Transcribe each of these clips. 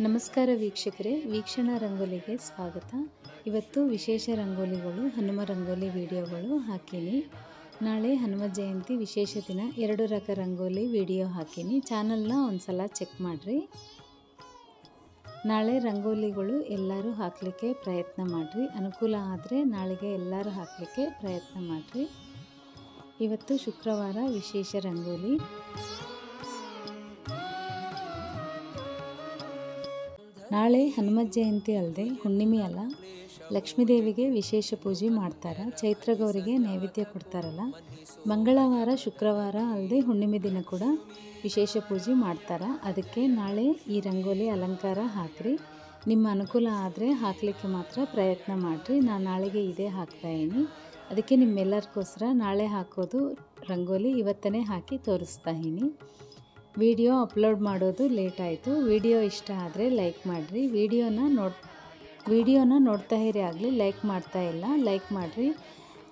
ನಮಸ್ಕಾರ ವೀಕ್ಷಕರೇ, ವೀಕ್ಷಣಾ ರಂಗೋಲಿಗೆ ಸ್ವಾಗತ. ಇವತ್ತು ವಿಶೇಷ ರಂಗೋಲಿಗಳು, ಹನುಮ ರಂಗೋಲಿ ವಿಡಿಯೋಗಳು ಹಾಕೀನಿ. ನಾಳೆ ಹನುಮ ಜಯಂತಿ ವಿಶೇಷ ದಿನ, ಎರಡು ರಕ ರಂಗೋಲಿ ವಿಡಿಯೋ ಹಾಕೀನಿ. ಚಾನಲ್ನ ಒಂದು ಸಲ ಚೆಕ್ ಮಾಡಿರಿ. ನಾಳೆ ರಂಗೋಲಿಗಳು ಎಲ್ಲರೂ ಹಾಕಲಿಕ್ಕೆ ಪ್ರಯತ್ನ ಮಾಡಿರಿ. ಅನುಕೂಲ ಆದರೆ ನಾಳೆಗೆ ಎಲ್ಲರೂ ಹಾಕಲಿಕ್ಕೆ ಪ್ರಯತ್ನ ಮಾಡಿರಿ. ಇವತ್ತು ಶುಕ್ರವಾರ ವಿಶೇಷ ರಂಗೋಲಿ. ನಾಳೆ ಹನುಮ ಜಯಂತಿ ಅಲ್ಲದೆ ಹುಣ್ಣಿಮೆ ಅಲ್ಲ, ಲಕ್ಷ್ಮೀದೇವಿಗೆ ವಿಶೇಷ ಪೂಜೆ ಮಾಡ್ತಾರೆ, ಚೈತ್ರ ಗೌರಿಗೆ ನೈವೇದ್ಯ ಕೊಡ್ತಾರಲ್ಲ, ಮಂಗಳವಾರ, ಶುಕ್ರವಾರ ಅಲ್ಲದೆ ಹುಣ್ಣಿಮೆ ದಿನ ಕೂಡ ವಿಶೇಷ ಪೂಜೆ ಮಾಡ್ತಾರೆ. ಅದಕ್ಕೆ ನಾಳೆ ಈ ರಂಗೋಲಿ ಅಲಂಕಾರ ಹಾಕ್ರಿ. ನಿಮ್ಮ ಅನುಕೂಲ ಆದರೆ ಹಾಕಲಿಕ್ಕೆ ಮಾತ್ರ ಪ್ರಯತ್ನ ಮಾಡಿರಿ. ನಾನು ನಾಳೆಗೆ ಇದೇ ಹಾಕ್ತಾಯಿನಿ ಅದಕ್ಕೆ ನಿಮ್ಮೆಲ್ಲರಿಗೋಸ್ಕರ ನಾಳೆ ಹಾಕೋದು ರಂಗೋಲಿ ಇವತ್ತನೇ ಹಾಕಿ ತೋರಿಸ್ತಾ ಇದ್ದೀನಿ ವಿಡಿಯೋ ಅಪ್ಲೋಡ್ ಮಾಡೋದು ಲೇಟ್ ಆಯಿತು. ವಿಡಿಯೋ ಇಷ್ಟ ಆದರೆ ಲೈಕ್ ಮಾಡಿರಿ. ವಿಡಿಯೋನ ನೋಡ್ ವಿಡಿಯೋನ ನೋಡ್ತಾ ಇರಿ ಆಗಲಿ, ಲೈಕ್ ಮಾಡ್ತಾ ಇಲ್ಲ, ಲೈಕ್ ಮಾಡಿರಿ.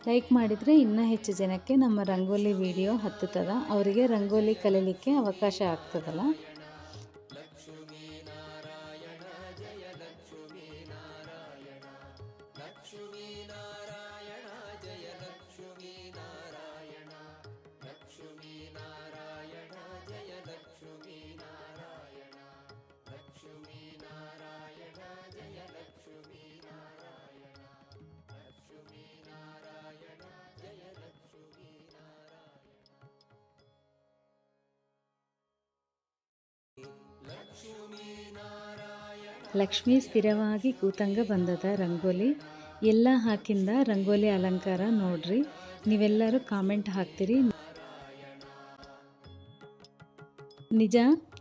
ಲೈಕ್ ಮಾಡಿದರೆ ಇನ್ನೂ ಹೆಚ್ಚು ಜನಕ್ಕೆ ನಮ್ಮ ರಂಗೋಲಿ ವಿಡಿಯೋ ಹತ್ತುತ್ತದ. ಅವರಿಗೆ ರಂಗೋಲಿ ಕಲೀಲಿಕ್ಕೆ ಅವಕಾಶ ಆಗ್ತದಲ್ಲ. ಲಕ್ಷ್ಮಿ ಸ್ಥಿರವಾಗಿ ಕೂತಂಗ ಬಂದದ ರಂಗೋಲಿ. ಎಲ್ಲ ಹಾಕಿಂದ ರಂಗೋಲಿ ಅಲಂಕಾರ ನೋಡ್ರಿ. ನೀವೆಲ್ಲರೂ ಕಾಮೆಂಟ್ ಹಾಕ್ತೀರಿ. ನಿಜ,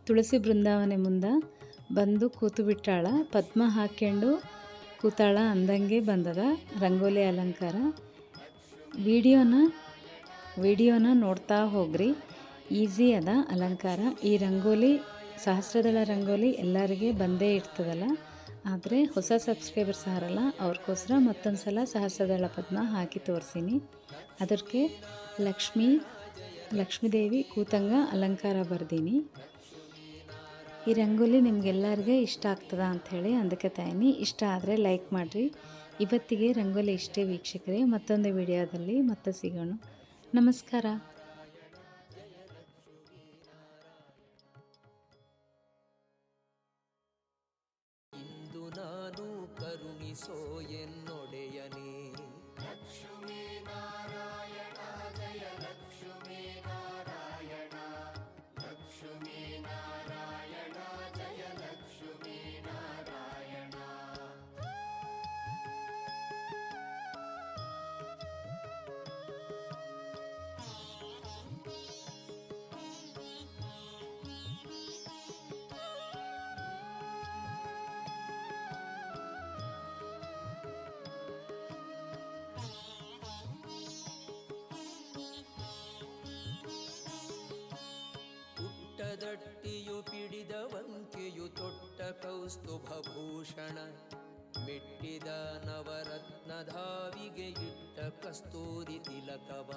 ತುಳಸಿ ಬೃಂದಾವನೆ ಮುಂದೆ ಬಂದು ಕೂತು ಬಿಟ್ಟಾಳ. ಪದ್ಮ ಹಾಕ್ಕೊಂಡು ಕೂತಾಳ ಅಂದಂಗೆ ಬಂದದ ರಂಗೋಲಿ ಅಲಂಕಾರ. ವಿಡಿಯೋನ ವಿಡಿಯೋನ ನೋಡ್ತಾ ಹೋಗ್ರಿ. ಈಸಿ ಅದ ಅಲಂಕಾರ. ಈ ರಂಗೋಲಿ ಸಹಸ್ರದಳ ರಂಗೋಲಿ ಎಲ್ಲರಿಗೆ ಬಂದೇ ಇರ್ತದಲ್ಲ? ಆದರೆ ಹೊಸ ಸಬ್ಸ್ಕ್ರೈಬರ್ಸ್ ಹಾರಲ್ಲ ಅವ್ರಿಗೋಸ್ಕರ ಮತ್ತೊಂದು ಸಲ ಸಹಸ್ರದಳ ಪದ್ಮ ಹಾಕಿ ತೋರಿಸೀನಿ. ಅದಕ್ಕೆ ಲಕ್ಷ್ಮೀ, ಲಕ್ಷ್ಮೀದೇವಿ ಕೂತಂಗ ಅಲಂಕಾರ ಬರ್ದೀನಿ. ಈ ರಂಗೋಲಿ ನಿಮ್ಗೆಲ್ಲರಿಗೆ ಇಷ್ಟ ಆಗ್ತದ ಅಂಥೇಳಿ ಅಂದಕ್ಕೆ ತಾಯಿನಿ. ಇಷ್ಟ ಆದರೆ ಲೈಕ್ ಮಾಡಿರಿ. ಇವತ್ತಿಗೆ ರಂಗೋಲಿ ಇಷ್ಟೇ ವೀಕ್ಷಕರೇ, ಮತ್ತೊಂದು ವಿಡಿಯೋದಲ್ಲಿ ಮತ್ತೆ ಸಿಗೋಣ. ನಮಸ್ಕಾರ. ತೊಟ್ಟ ಕೌಸ್ತುಭಭೂಷಣ ಮೆಟ್ಟಿದ ನವರತ್ನಧಾವಿಗೆ ಇಟ್ಟ ಕಸ್ತೂರಿ ತಿಲಕವ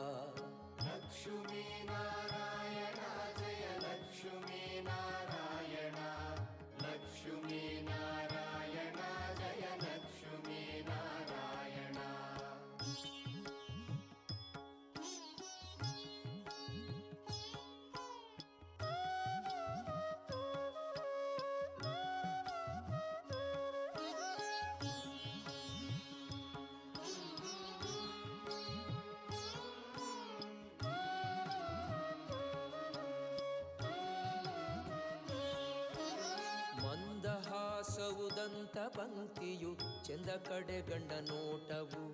ಮಂದಹಾಸವುದಂತ ಪಂಕ್ತಿಯು ಚೆಂದ ಕಡೆ ಗಂಡ ನೋಟವು.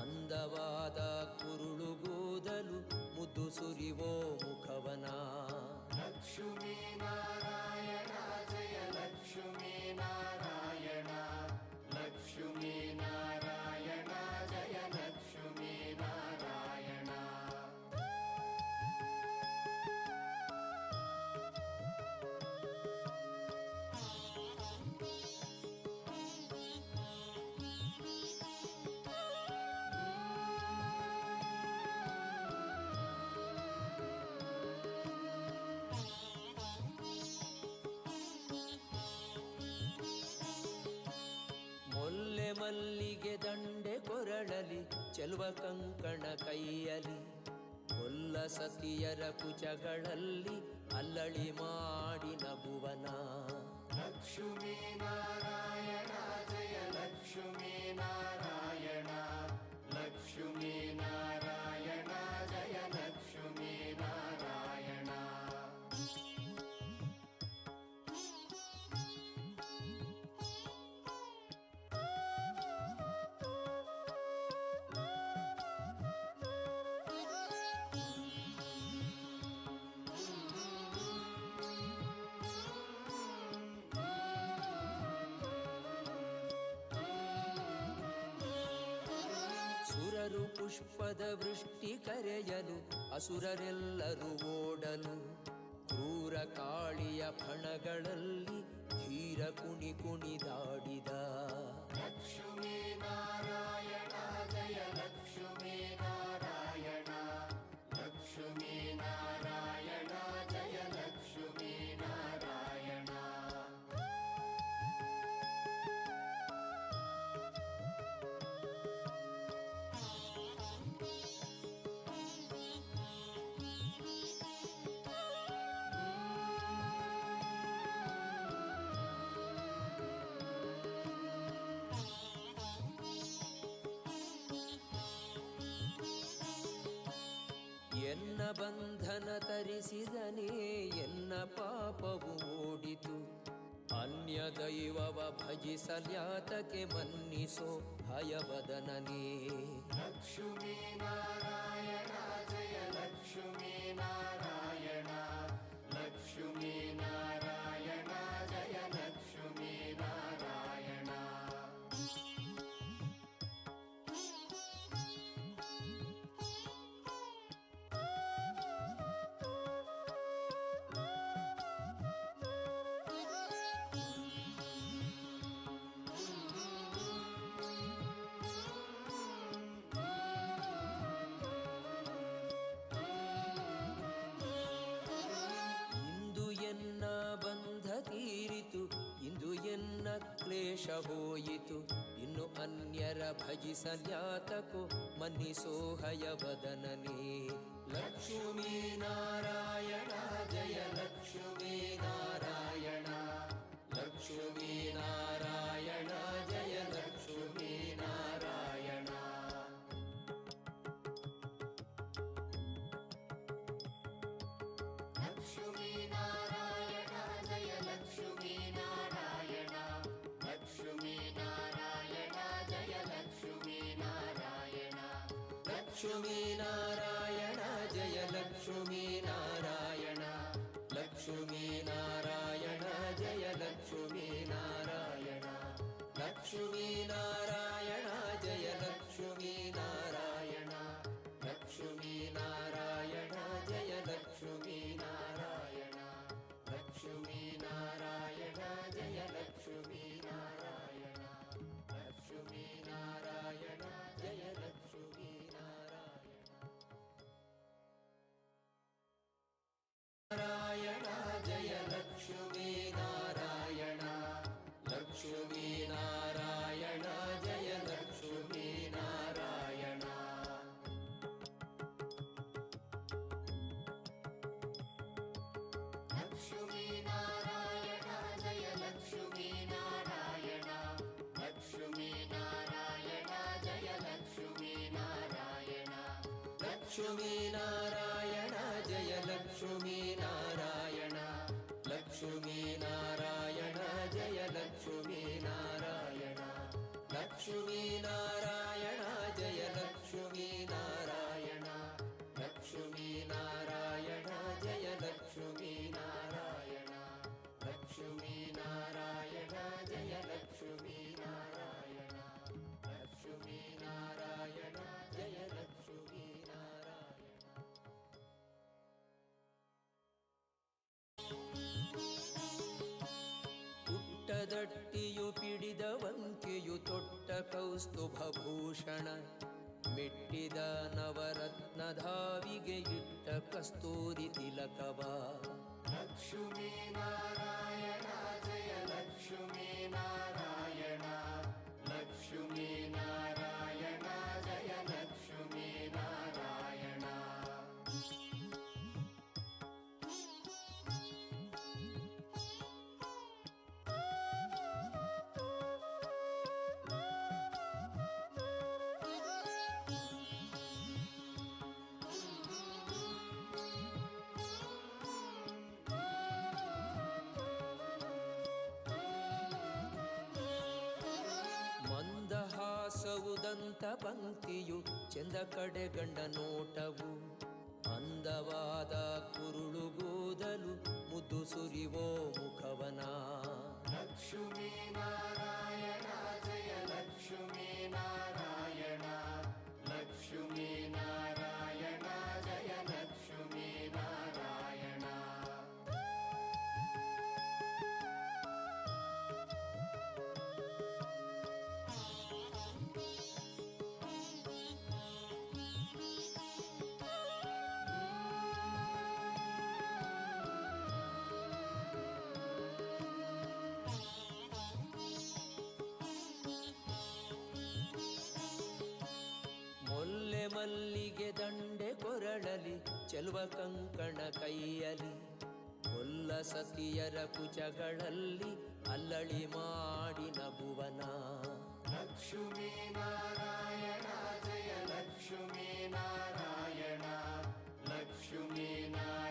ಅಂದವಾದ ಕುರುಳುಗೂದಲು ಮುದ್ದು ಸುರಿವೋ ಮುಖವನ ಮಲ್ಲಿಗೆ ದಂಡೆ ಕೊರಳಲಿ, ಚೆಲುವ ಕಂಕಣ ಕೈಯಲಿ. ಕೊಲ್ಲ ಸತಿಯರ ಕುಚಗಳಲ್ಲಿ ಅಲ್ಲಳಿ ಮಾಡಿ ನಗುವನ. ಲಕ್ಷ್ಮೀ ನಾರಾಯಣ, ಜಯ ಲಕ್ಷ್ಮೀ ನಾರಾಯಣ. ಲಕ್ಷ್ಮೀ ನಾರಾಯಣ. ಸುರರು ಪುಷ್ಪದ ವೃಷ್ಟಿ ಕರೆಯಲು, ಅಸುರರೆಲ್ಲರೂ ಓಡಲು. ಕ್ರೂರ ಕಾಳಿಯ ಫಣಗಳಲ್ಲಿ ಧೀರ ಕುಣಿ ಕುಣಿದಾಡಿದ ಲಕ್ಷ್ಮೀ ನಾರಾಯಣ, ಜಯ ಲಕ್ಷ್ಮೀ ನಾರಾಯಣ. ಲಕ್ಷ್ಮೀ ನಾರಾಯಣ. ಎನ್ನ ಬಂಧನ ತರಿಸಿದನೇ, ಎನ್ನ ಪಾಪವು ಓಡಿತು. ಅನ್ಯ ದೈವವ ಭಜಿಸಲ್ಯಾತಕ್ಕೆ ಮನ್ನಿಸೋ ಭಯವದನನೇ ಲಕ್ಷ್ಮೀ ನಾರಾಯಣ, ಜಯ ಲಕ್ಷ್ಮೀ ನಾರಾಯಣ, ಲಕ್ಷ್ಮೀ ಅನ್ಯರ ಭಜಿಸಲ್ಯಾತಕೋ ಮನ್ನಿಸೋ ಹಯವದನನೇ ಲಕ್ಷ್ಮೀ ನಾರಾಯಣ ಜಯ ಲಕ್ಷ್ಮೀ ನಾರಾಯಣ ಲಕ್ಷ್ಮೀ ನಾರಾಯಣ लक्ष्मी जय जयलक्ष्मी नारायण। लक्ष्मी नारायणा जय लक्ष्मी नारायणा। लक्ष्मी नारायणा जयलक्ष्मी नारायणा। लक्ष्मी नारायणा जयलक्ष्मी नारायण। लक्ष्मी नारायणा जयलक्ष्मी नारायण। लक्ष्मीनारायण जय लक्ष्मीनारायण। लक्ष्मीनारायण जय लक्ष्मीनारायण। लक्ष्मीनारायण। ौ स्तुभूषण मिट्ट नवरत्नधाव कस्तूरि तिलकवा ಶ್ರೀಮಂತ ಪಂಕ್ತಿಯು ಚೆಂದ ಕಡೆ ಗಂಡ ನೋಟವು. ಅಂದವಾದ ಕುರುಳು ಕೂದಲು ಮುದ್ದು ಸುರಿವೋ ಮುಖವನ. ಲಕ್ಷ್ಮೀ ನಾರಾಯಣ ಜಯ ಲಕ್ಷ್ಮೀ ನಾರಾಯಣ. ಮಲ್ಲಿಗೆ ದಂಡೆ ಕೊರಳಲಿ, ಚೆಲುವ ಕಂಕಣ ಕೈಯಲಿ. ಕೊಲ್ಲ ಸತಿಯರ ಕುಚಗಳಲ್ಲಿ ಅಲ್ಲಳಿ ಮಾಡಿ ನಗುವನ. ಲಕ್ಷ್ಮೀ ನಾರಾಯಣ, ಜಯ ಲಕ್ಷ್ಮೀ ನಾರಾಯಣ. ಲಕ್ಷ್ಮೀ ನಾರಾಯಣ.